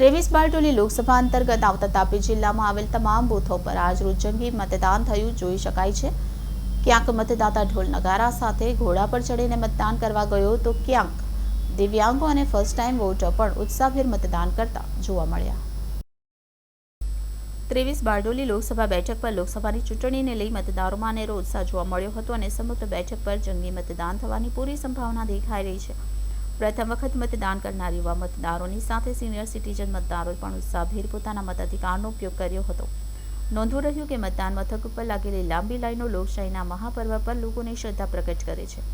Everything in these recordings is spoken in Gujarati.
ત્રેવીસ બારડોલી લોકસભા અંતર્ગત આવતા તાપી જિલ્લામાં આવેલ તમામ બૂથો પર આજરોજ જંગી મતદાન થયું, જોઈ શકાય છે. ક્યાંક મતદાતા ઢોલ નગારા સાથે ઘોડા પર ચડીને મતદાન કરવા ગયો, તો ક્યાંક દિવ્યાંગો અને ફર્સ્ટ ટાઈમ વોટર પણ ઉત્સાહભેર મતદાન કરતા જોવા મળ્યા. ત્રેવીસ બારડોલી લોકસભા બેઠક પર લોકસભાની ચૂંટણીને લઈ મતદારોમાં અનેરો ઉત્સાહ જોવા મળ્યો હતો અને સમગ્ર બેઠક પર જંગી મતદાન થવાની પૂરી સંભાવના દેખાઈ રહી છે. પ્રથમ વખત મતદાન કરનાર યુવા મતદારોની સાથે સિનિયર સિટીઝન મતદારોએ પણ ઉત્સાહભેર પોતાના મતાધિકારનો ઉપયોગ કર્યો હતો. નોંધવું રહ્યું કે મતદાન મથક ઉપર લાગેલી લાંબી લાઈનો લોકશાહીના મહાપર્વ પર લોકોની શ્રદ્ધા પ્રગટ કરે છે.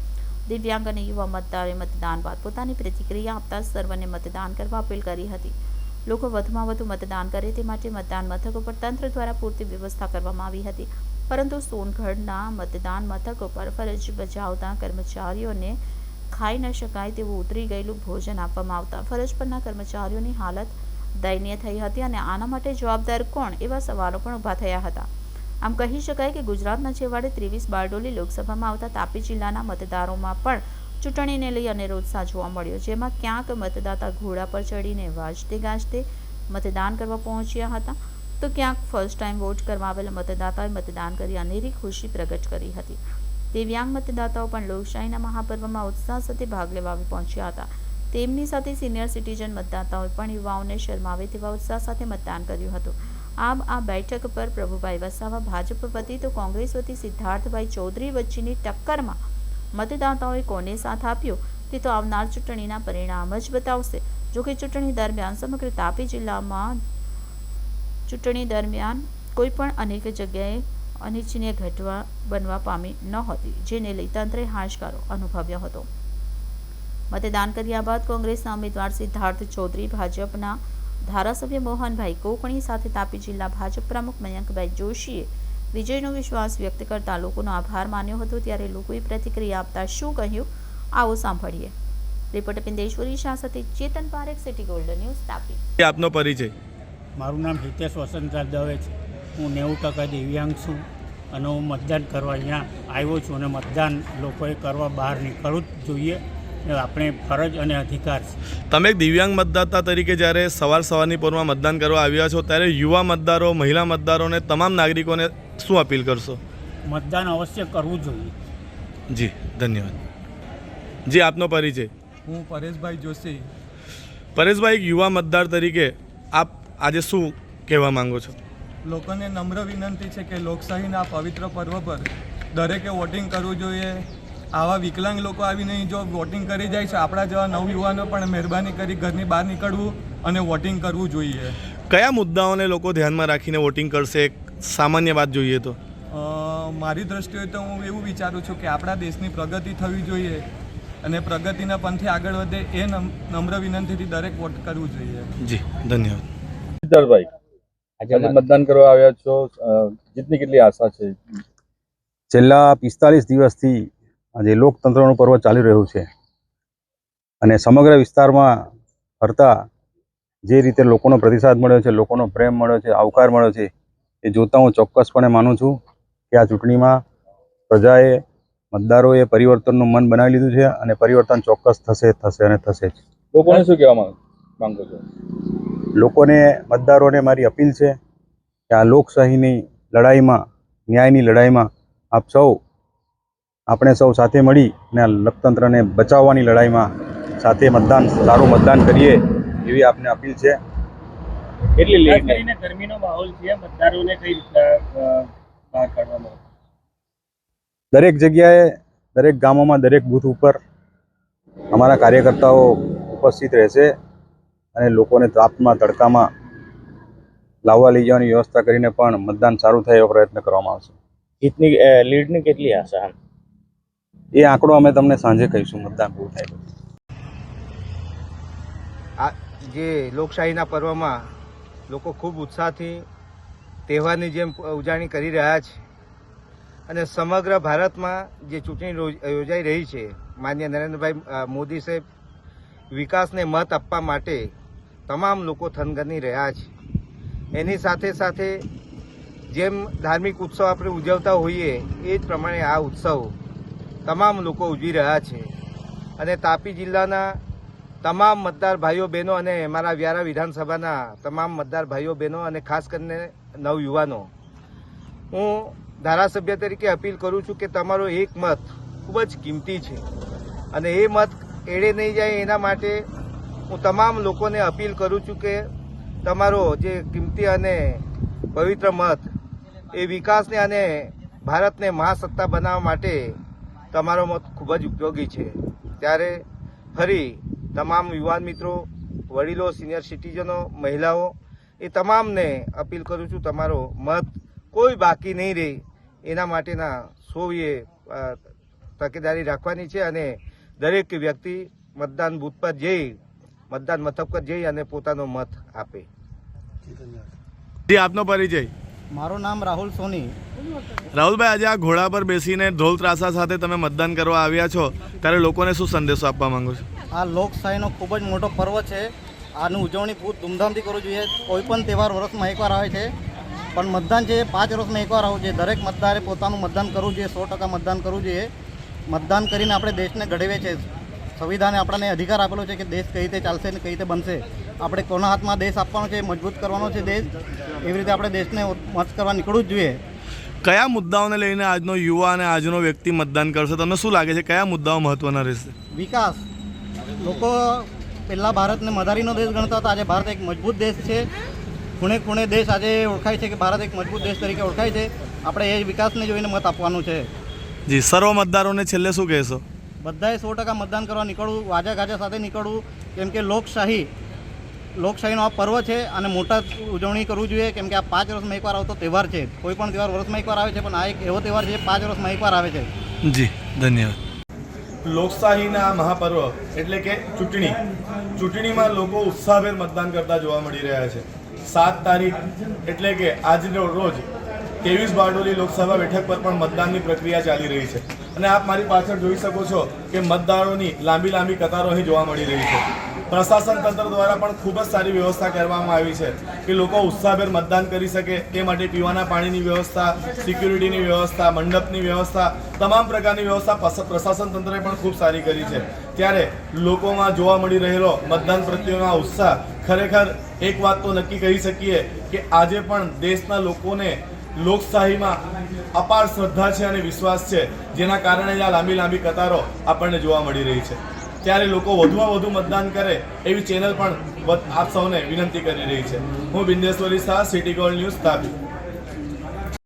દિવ્યાંગ અને યુવા મતદારોએ મતદાન બાદ પોતાની પ્રતિક્રિયા આપતા સર્વને મતદાન કરવા અપીલ કરી હતી. લોકો વધુમાં વધુ મતદાન કરે તે માટે મતદાન મથક ઉપર તંત્ર દ્વારા પૂરતી વ્યવસ્થા કરવામાં આવી હતી. પરંતુ સોનગઢના મતદાન મથકો પર ફરજ બજાવતા કર્મચારીઓને ખાઈ ન શકાય તેવું ઉતરી ગયેલું ભોજન આપવામાં આવતા ફરજ પરના કર્મચારીઓની હાલત દયનીય થઈ હતી અને આના માટે જવાબદાર કોણ એવા સવાલો પણ ઊભા થયા હતા. આમ કહી શકાય કે ગુજરાતના છેવાડે ત્રેવીસ બારડોલી લોકસભામાં આવતા તાપી જિલ્લાના મતદારોમાં પણ ચૂંટણીને લઈ અનેરો ઉત્સાહ જોવા મળ્યો, જેમાં ક્યાંક મતદાતા ઘોડા પર ચડીને વાજતે ગાજતે મતદાન કરવા પહોંચ્યા હતા. તો ક્યાંક ફર્સ્ટ ટાઈમ વોટ કરવા આવેલા મતદાતાએ મતદાન કરી અનેરી ખુશી પ્રગટ કરી હતી. દિવ્યાંગ મતદાતાઓ પણ લોકશાહીના મહાપર્વમાં ઉત્સાહ સાથે ભાગ લેવા આવી પહોંચ્યા હતા. તેમની સાથે સિનિયર સિટીઝન મતદાતાઓએ પણ યુવાઓને શરમાવે તેવા ઉત્સાહ સાથે મતદાન કર્યું હતું. આમ, આ બેઠક પર પ્રભુભાઈ વસાવા, ભાજપ વતી તો કોંગ્રેસ વતી સિદ્ધાર્થભાઈ ચૌધરી વચ્ચેની ટક્કરમાં મતદાતાઓએ કોને સાથ આપ્યો તે તો આવનાર ચૂંટણીના પરિણામ જ બતાવશે. જોકે ચૂંટણી દરમિયાન સમગ્ર તાપી જિલ્લામાં ચૂંટણી દરમિયાન કોઈ પણ અનેક જગ્યાએ અનિચ્છનીય ઘટવા બનવા પામી નહોતી જેને લઈ તંત્રે હાશકારો અનુભવ્યો હતો. મતદાન કર્યા બાદ કોંગ્રેસના ઉમેદવાર સિદ્ધાર્થ ચૌધરી ભાજપના ધારાસભ્ય મોહનભાઈ કોકણી સાથે તાપી જિલ્લા ભાજપ પ્રમુખ મયંકભાઈ જોશીએ વિજયનો વિશ્વાસ વ્યક્ત કરતા લોકોનો આભાર માન્યો હતો ત્યારે લોકોએ પ્રતિક્રિયા આપતા શું કહ્યું આવો સાંભળીએ. રિપોર્ટર પિંદેશ્વરી શાહ સાથે Chetan Parekh city golden news Tapi. આપનો પરિચય. મારું નામ હિતેશ વસંતરાજ દવે છે. હું નેવું ટકા દિવ્યાંગ છું અને હું મતદાન કરવા અહીંયા આવ્યો છું અને મતદાન લોકોએ કરવા બહાર નીકળવું જ જોઈએ. આપણે ફરજ અને અધિકાર છે. તમે દિવ્યાંગ મતદાતા તરીકે જ્યારે સવાર સવારની પોરમાં મતદાન કરવા આવ્યા છો ત્યારે યુવા મતદારો મહિલા મતદારોને તમામ નાગરિકોને શું અપીલ કરશો? મતદાન અવશ્ય કરવું જોઈએ. જી ધન્યવાદ. જી આપનો પરિચય. હું પરેશભાઈ જોશી. પરેશભાઈ એક યુવા મતદાર તરીકે આપ આજે શું કહેવા માંગો છો? લોકોને નમ્ર વિનંતી છે કે લોકશાહીના પવિત્ર પર્વ પર દરેકે વોટિંગ કરવું જોઈએ. આવા વિકલાંગ લોકો આવીને જો વોટિંગ કરી જાય છે આપણા જેવા નવયુવાનો પણ મહેરબાની કરી ઘરની બહાર નીકળવું અને વોટિંગ કરવું જોઈએ. કયા મુદ્દાઓને લોકો ધ્યાનમાં રાખીને વોટિંગ કરશે? એક સામાન્ય વાત જોઈએ તો. મારી દ્રષ્ટિએ તો હું એવું વિચારું છું કે આપણા દેશની પ્રગતિ થવી જોઈએ અને પ્રગતિના પંથે આગળ વધે એ નમ્ર વિનંતીથી દરેક વોટ કરવું જોઈએ. જી ધન્યવાદ. સિદ્ધાર્થભાઈ આજે મતદાન કરવા આવ્યા છો. જીતની કેટલી આશા છે? છેલ્લા પિસ્તાલીસ દિવસથી આજે લોકતંત્રનું પર્વ ચાલી રહ્યું છે. અને સમગ્ર વિસ્તારમાં ફરતા જે રીતે લોકોનો પ્રતિસાદ મળ્યો છે લોકોનો પ્રેમ મળ્યો છે આવકાર મળ્યો છે એ જોતાં હું ચોક્કસપણે માનું છું કે આ ચૂંટણીમાં પ્રજાએ મતદારોએ પરિવર્તનનું મન બનાવી લીધું છે અને પરિવર્તન ચોક્કસ થશે થશે અને થશે જ. લોકોને શું કહેવા માંગો છો? લોકોને મતદારોને મારી અપીલ છે કે આ લોકશાહીની લડાઈમાં ન્યાયની લડાઈમાં આપ સૌ આપણે સૌ સાથે મળી અને આ લોકતંત્રને બચાવવાની લડાઈમાં સાથે મતદાન સારું મતદાન કરીએ એવી આપને અપીલ છે. એટલી લેટ કરીને ગરમીનો માહોલ છે મતદારોને કઈ રીતના બહાર કાઢવામાં દરેક જગ્યાએ દરેક ગામોમાં દરેક બૂથ ઉપર અમારા કાર્યકર્તાઓ ઉપસ્થિત રહેશે. અને લોકોને તાપમાં તડકામાં લાવવા લઈ જવાની વ્યવસ્થા કરીને પણ મતદાન સારું થાય એવો પ્રયત્ન કરવામાં આવશે. જીતની લીડની કેટલી આશા એ આંકડો અમે તમને સાંજે કહીશું મતદાન પૂરું થાય આ જે લોકશાહીના પર્વમાં લોકો ખૂબ ઉત્સાહથી તહેવારની જેમ ઉજવણી કરી રહ્યા છે અને સમગ્ર ભારતમાં જે ચૂંટણી યોજાઈ રહી છે માન્ય નરેન્દ્રભાઈ મોદી સાહેબ વિકાસને મત આપવા માટે તમામ લોકો થનગની રહ્યા છે. એની સાથે સાથે જેમ ધાર્મિક ઉત્સવ આપણે ઉજવતા હોઈએ, એ જ પ્રમાણે આ ઉત્સવ તમામ લોકો ઉજવી રહ્યા છે. અને તાપી જિલ્લાના તમામ મતદાર ભાઈઓ, બહેનો અને મારા વ્યારા વિધાનસભાના તમામ મતદાર ભાઈઓ, બહેનો અને ખાસ કરીને નવયુવાનો, હું ધારાસભ્ય તરીકે અપીલ કરું છું કે તમારો એક મત ખૂબ જ કિંમતી છે. અને એ મત એળે નહીં જાય એના માટે હું તમામ લોકોને અપીલ કરું છું કે તમારો જે કિંમતી અને પવિત્ર મત એ વિકાસને અને ભારતને મહાસત્તા બનાવવા માટે તમારો મત ખૂબ જ ઉપયોગી છે. ત્યારે ફરી તમામ યુવાન મિત્રો, વડીલો, સિનિયર સિટીઝનો, મહિલાઓ, એ તમામને અપીલ કરું છું તમારો મત કોઈ બાકી નહીં રહે એના માટેના સૌએ તકેદારી રાખવાની છે અને દરેક વ્યક્તિ મતદાન બૂથ પર જઈ મતદાન મથક પર જઈ અને પોતાનો મત આપે. જી આપનો પરિચય. મારું નામ રાહુલ સોની. રાહુલભાઈ આજે આ ઘોડા પર બેસીને ઢોલ ત્રાસા સાથે તમે મતદાન કરવા આવ્યા છો. ત્યારે લોકોને શું સંદેશો આપવા માંગો છો? આ લોકશાહીનો ખૂબ જ મોટો પર્વ છે. આની ઉજવણી ખૂબ ધૂમધામથી કરવું જોઈએ. કોઈ પણ તહેવાર વર્ષમાં એકવાર આવે છે. પણ મતદાન છે પાંચ વર્ષમાં એકવાર આવવું જોઈએ દરેક મતદારે પોતાનું મતદાન કરવું જોઈએ સો ટકા મતદાન કરવું જોઈએ. મતદાન કરીને આપણે દેશને ઘડવે છે. સંવિધાને આપણને અધિકાર આપેલો છે કે દેશ કઈ રીતે ચાલશે ને કઈ રીતે બનશે. આપણે કોના હાથમાં દેશ આપવાનો છે મજબૂત કરવાનો છે દેશ એવી રીતે આપણે દેશને મત કરવા નીકળવું જ જોઈએ. કયા મુદ્દાઓને લઈને આજનો યુવા અને આજનો વ્યક્તિ મતદાન કરશે? તમને શું લાગે છે કયા મુદ્દાઓ મહત્વના રહેશે? વિકાસ. લોકો પહેલાં ભારતને મદારીનો દેશ ગણતા હતા આજે ભારત એક મજબૂત દેશ છે. ખૂણે ખૂણે દેશ આજે ઓળખાય છે કે ભારત એક મજબૂત દેશ તરીકે ઓળખાય છે. આપણે એ વિકાસને જોઈને મત આપવાનું છે. જી સર્વ મતદારોને છેલ્લે શું કહેશો? બધાએ સો ટકા મતદાન કરવા નીકળવું વાજા ગાજા સાથે નીકળવું. કેમ કે લોકશાહી લોકશાહીનો આ પર્વ છે અને મોટા ઉજવણી કરવું જોઈએ. કેમ કે આ પાંચ વર્ષમાં એકવાર આવતો તહેવાર છે. કોઈ પણ તહેવાર વર્ષમાં એકવાર આવે છે પણ આ એક એવો તહેવાર છે પાંચ વર્ષમાં એકવાર આવે છે. જી ધન્યવાદ. લોકશાહીના મહાપર્વ એટલે કે ચૂંટણી. ચૂંટણીમાં લોકો ઉત્સાહભેર મતદાન કરતા જોવા મળી રહ્યા છે. સાત તારીખ એટલે કે આજનો રોજ ત્રેવીસ બારડોલી લોકસભા બેઠક પર પણ મતદાનની પ્રક્રિયા ચાલી રહી છે. અને આપ મારી પાછળ જોઈ શકો છો કે મતદારોની લાંબી લાંબી કતારો અહીં જોવા મળી રહી છે. પ્રશાસન તંત્ર દ્વારા પણ ખૂબ જ સારી વ્યવસ્થા કરવામાં આવી છે કે લોકો ઉત્સાહભેર મતદાન કરી શકે તે માટે પીવાના પાણીની વ્યવસ્થા, સિક્યુરિટીની વ્યવસ્થા, મંડપની વ્યવસ્થા, તમામ પ્રકારની વ્યવસ્થા પ્રશાસન તંત્રએ પણ ખૂબ સારી કરી છે. ત્યારે લોકોમાં જોવા મળી રહેલો મતદાન પ્રત્યેનો ઉત્સાહ ખરેખર એક વાત તો નક્કી કહી શકીએ કે આજે પણ દેશના લોકોને લોકશાહીમાં અપાર શ્રદ્ધા છે અને વિશ્વાસ છે, જેના કારણે આ લાંબી લાંબી કતારો આપણને જોવા મળી રહી છે. ત્યારે લોકો વધુમાં વધુ મતદાન કરે એવી ચેનલ પણ આપ સૌને વિનંતી કરી રહી છે. હું Bindeshwari Shah city gold news Tapi